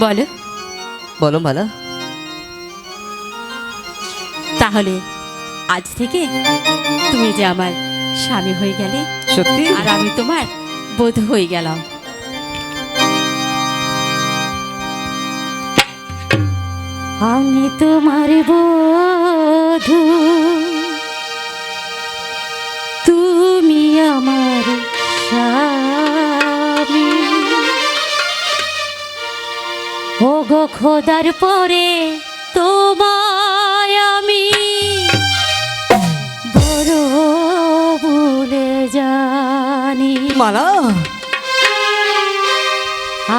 বলো। বলো মালা। তাহলে আজ থেকে তুমি যে আমার স্বামী হয়ে গেলে সত্যি? আর আমি তোমার বোধ হয়ে গেলাম। আমি তোমার বধূ। খোদার পরে তোমায় আমি বড় ভুলে জানি। মালা।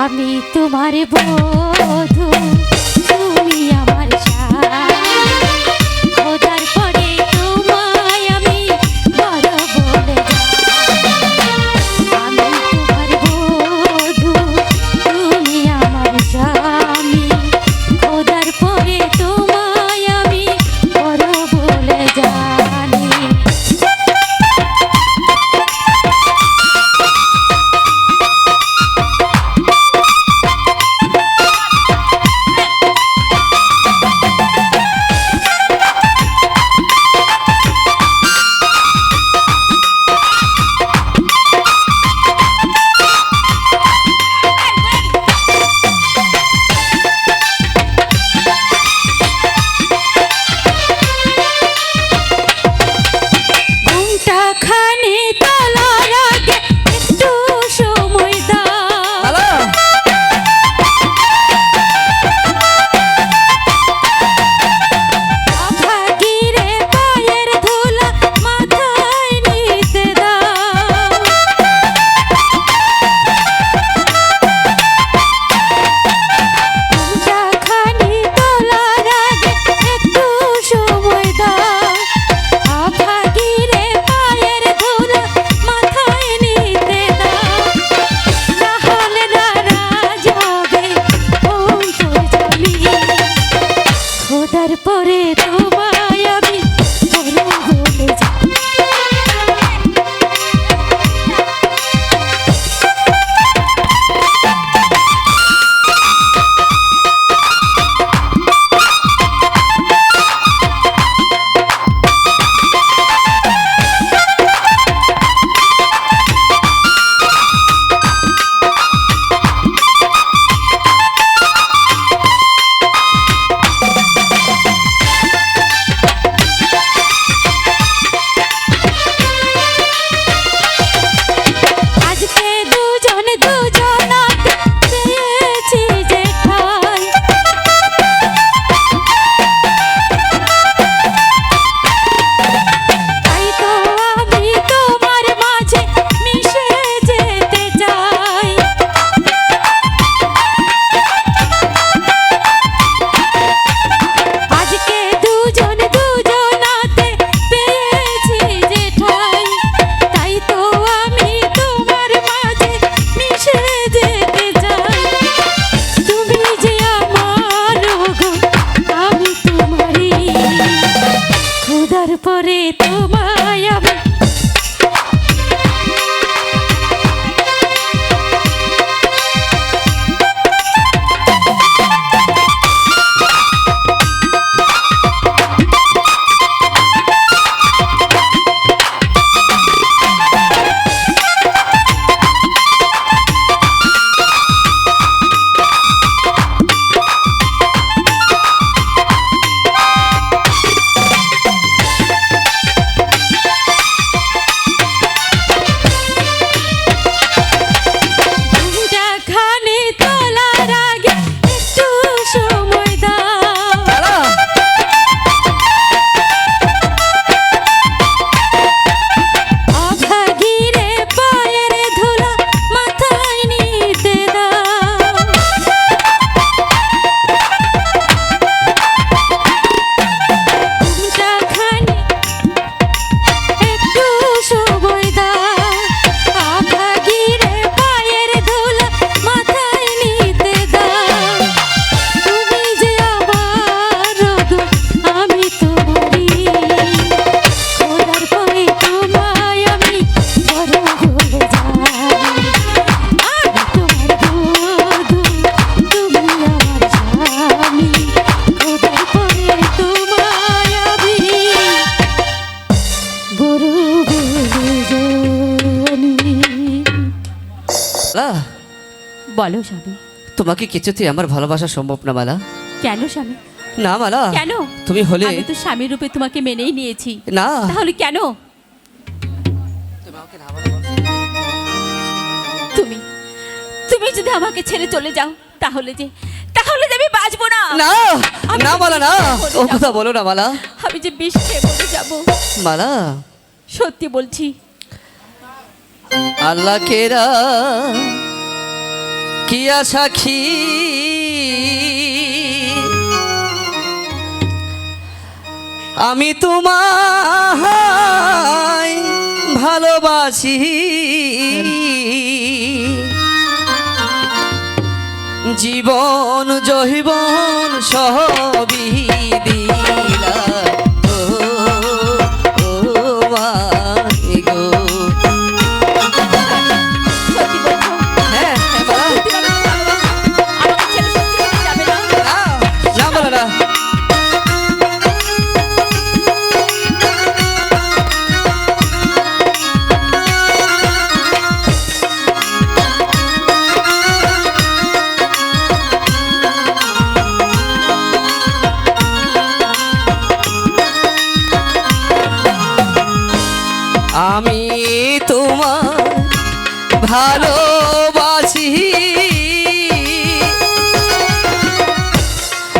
আমি তোমার বধূ তারপরে তোমার পরে তোমার বলো স্বামী। তোমাকে কিছুতেই আমার ভালোবাসা সম্ভব না মালা। কেন স্বামী? না মালা। কেন? তুমি হলে আমি তো স্বামী রূপে তোমাকে মেনেই নিয়েছি। না। তাহলে কেন? তুমি তুমি যদি আমাকে ছেড়ে চলে যাও তাহলে যে তাহলে যে আমি বাঁচবো না। না না মালা না। ও কথা বলো না মালা। আমি যে বিষ খেয়ে মরে যাব। মালা। সত্যি বলছি আল্লাহ কেরা? কিয়া সাক্ষী আমি তোমায় ভালোবাসি। জীবন জহিবন সবই তোমার ভালোবাসি।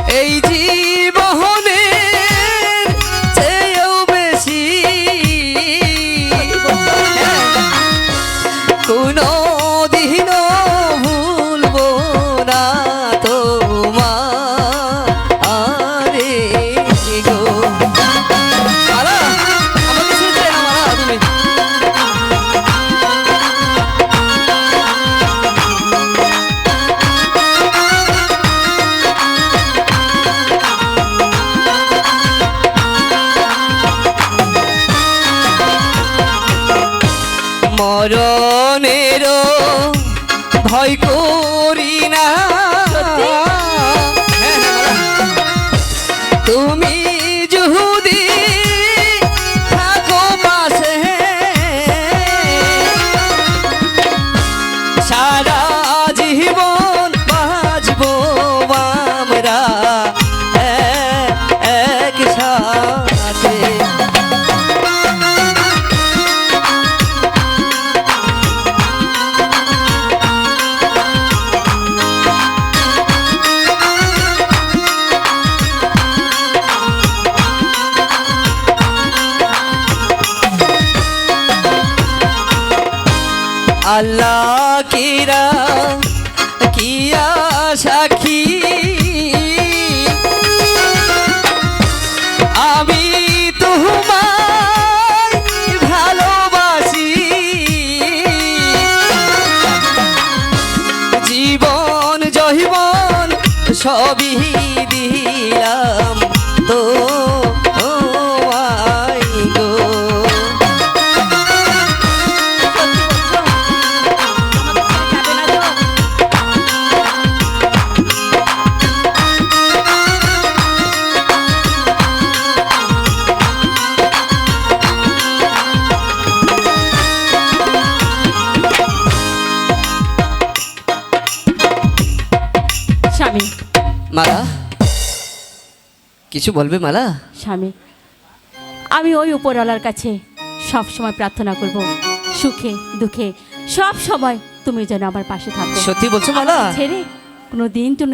এই জীবনে চেয়েও বেশি। কোনো দিন ভয় করি না। তুমি আল্লাহ কিরা কিয়া সাক্ষী আমি তোমায় ভালোবাসি। জীবন জহিবন সবই মালা? কিছু বলবে মালা? স্বামী আমি ওই উপরওয়ালার কাছে সব সময় প্রার্থনা করব সুখে দুঃখে সব সময় তুমি যেন আমার পাশে থাকো। সত্যি বলছো মালা? ছেড়ে কোনো দিন